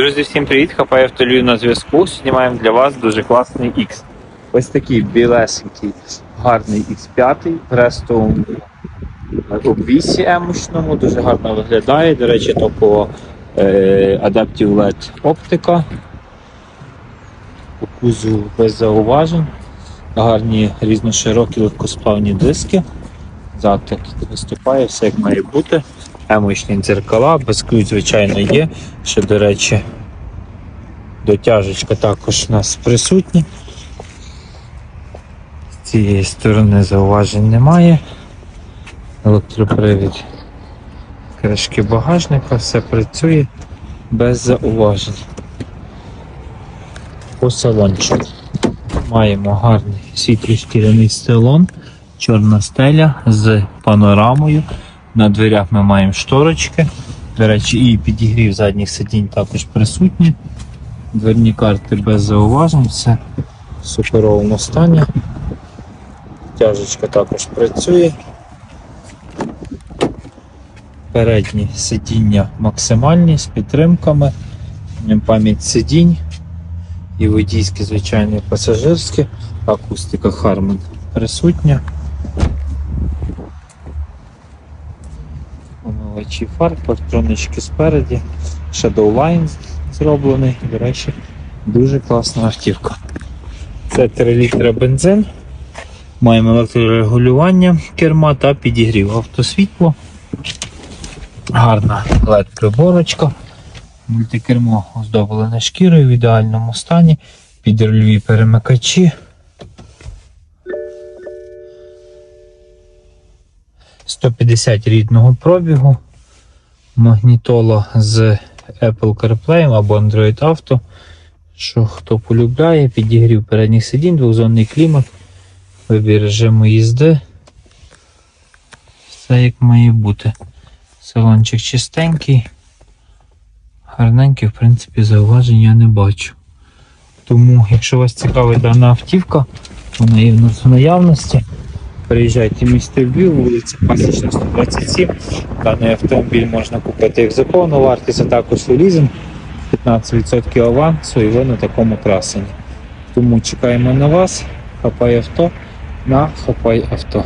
Друзі, всім привіт! Хапай автолюю на зв'язку. Знімаємо для вас дуже класний X. Ось такий білесенький, гарний X5 в рестовому обвісі емочному, дуже гарно виглядає. До речі, то по е, Adaptive LED оптика. По кузову без зауважень. Гарні різноширокі легкосплавні диски. Зад так виступає, все як має бути. Емочні дзеркала, безключ, звичайно, є. Ще, до речі, дотяжечка також у нас присутня. З цієї сторони зауважень немає. Електропривід кришки багажника, все працює без зауважень. По салончику маємо гарний світлий шкіряний стелон, чорна стеля з панорамою. На дверях ми маємо шторочки. До речі, і підігрів задніх сидінь також присутні. Дверні карти без зауважень, все в суперовому стані. Тяжечка також працює. Передні сидіння максимальні з підтримками, пам'ять сидінь і водійське, звичайно, і пасажирське, акустика Harman присутня. Омивачі фар, патронички спереді, Shadowline зроблений, до речі, дуже класна автівка. Це 3 літра бензин. Маємо електрорегулювання керма та підігрів автосвітло. Гарна led приборочка. Мультикермо оздоблене шкірою в ідеальному стані. Підрульові перемикачі. 150 рідного пробігу. Магнітола з Apple CarPlay або Android Auto. Що хто полюбляє, підігрів передніх сидінь, двохзонний клімат, вибір режиму їзди. Все як має бути. Салончик чистенький. Гарненький, в принципі, зауважень я не бачу. Тому, якщо вас цікавить дана автівка, вона є в нас в наявності. Приїжджайте в місто Львів, вулиця Пасічна 127. Даний автомобіль можна купити як за вартість, а також у лізинг. 15% авансу і ви на такому красені. Тому чекаємо на вас. Хапай авто на Хапай авто.